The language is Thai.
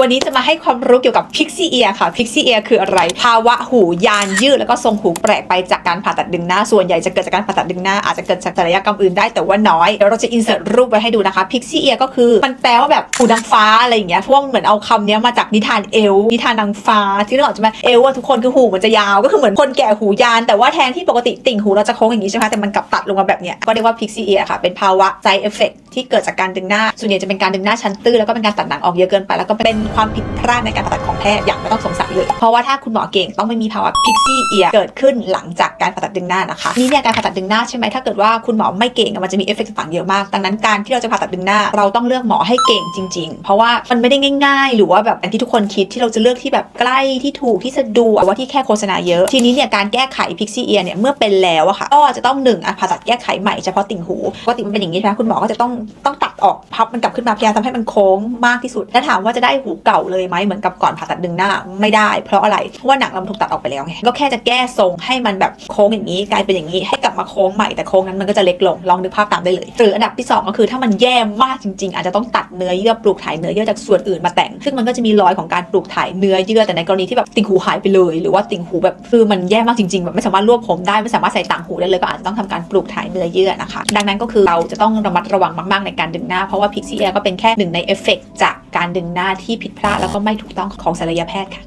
วันนี้จะมาให้ความรู้เกี่ยวกับพิกซี่เอียค่ะพิกซี่เอียคืออะไร ภาวะหูยานยืดแล้วก็ทรงหูแปลกไปจากการผ่าตัดดึงหน้า ส่วนใหญ่จะเกิดจากการผ่าตัดดึงหน้า อาจจะเกิดจากศัลยกรรมอื่นได้แต่ว่าน้อยเดี๋ยวเราจะอินเสิร์ตรูปไว้ให้ดูนะคะพิกซี่เอียก็คือมันแปลว่าแบบหูนางฟ้าอะไรอย่างเงี้ยเพราะว่ามันเหมือนเอาคำนี้มาจากนิทานเอลนิทานนางฟ้า ที่เราออกจะมาเอลว่าทุกคนคือหูมันจะยาวก็คือเหมือนคนแก่หูยาน แต่ว่าแทนที่ปกติติ่งหูเราจะโค้งอย่างนี้ใช่ไหมแต่มันกลับตัดลงมาแบบเนี้ยก็เรียกว่าพิกซี่เอียค่ะเป็นภาวะ side effect ที่เกิดจากการดึงหน้า ส่วนใหญ่จะเป็นการดึงหน้าชั้นตื้นแล้วก็เป็นการตัดหนังออกเยอะเกินไปแล้วก็เป็นความผิดพลาดในการผ่าตัดของแพทย์อย่างไม่ต้องสงสัยเลย เพราะว่าถ้าคุณหมอเก่งต้องไม่มีภาวะพิกซี่เอียเกิดขึ้นหลังจากการผ่าตัดดึงหน้านะคะนี่เนี่ยการผ่าตัดดึงหน้าใช่ไหมถ้าเกิดว่าคุณหมอไม่เก่งมันจะมีเอฟเฟกต์ต่างเยอะมากดังนั้นการที่เราจะผ่าตัดดึงหน้า เราต้องเลือกหมอให้เก่งจริง ๆ เพราะว่ามันไม่ได้ง่าย ๆ หรือว่าแบบอันที่ทุกคนคิดที่เราจะเลือกที่แบบใกล้ที่ถูกที่สะดวกว่าที่แค่โฆษณาเยอะ ทีนี้เนี่ยการแก้ไขพิกซี่เอียเนี่ยเมื่อเป็นแล้วอะค่ะก็จะต้องหนึ่งอะผ่าตัดแก้ไขใหม่เฉพาะติ่งหูปกติมันเป็นอย่างนี้ใช่ไหมคุณหมอก็จะต้องต้องตัดออกพับมันกลับขึ้นมาพยายามทำให้มันโค้งมากที่สุด แล้วถามว่าจะได้หูเก่าเลยไหมเหมือนกับก่อนผ่าตัดดึงหน้าไม่ได้ เพราะอะไรเพราะว่าหนังเราถูกตัดออกไปแล้วไงก็แค่จะแก้ทรงให้มันแบบโค้งอย่างนี้กลายเป็นอย่างนี้ให้กลับมาโค้งใหม่แต่โค้งนั้นมันก็จะเล็กลงลองนึกภาพตามได้เลยหรืออันดับที่สองก็คือถ้ามันแย่มากจริง ๆ อาจจะต้องตัดเนื้อเยื่อปลูกถ่ายเนื้อเยื่อจากส่วนอื่นมาแต่ง ซึ่งมันก็จะมีรอยของการปลูกถ่ายเนื้อเยื่อแต่ในกรณีที่แบบติ่งหูหายไปเลย หรือว่าติ่งหูแบบคือมันแย่มากจริงๆแบบไม่สามารถรวบผมได้ไม่สามารถใส่ต่างหูได้เลยก็อาจจะต้องทำการปลูกถ่ายเนื้อเยื่อนะคะ ดังนั้นก็คือเราจะต้องระมัดระวังมากๆในการดึงหน้าเพราะว่าพิกซี่แอก็เป็นแค่หนึ่งในเอฟเฟกต์จากการดึงหน้าที่ผิดพลาดแล้วก็ไม่ถูกต้องของศัลยแพทย์ค่ะ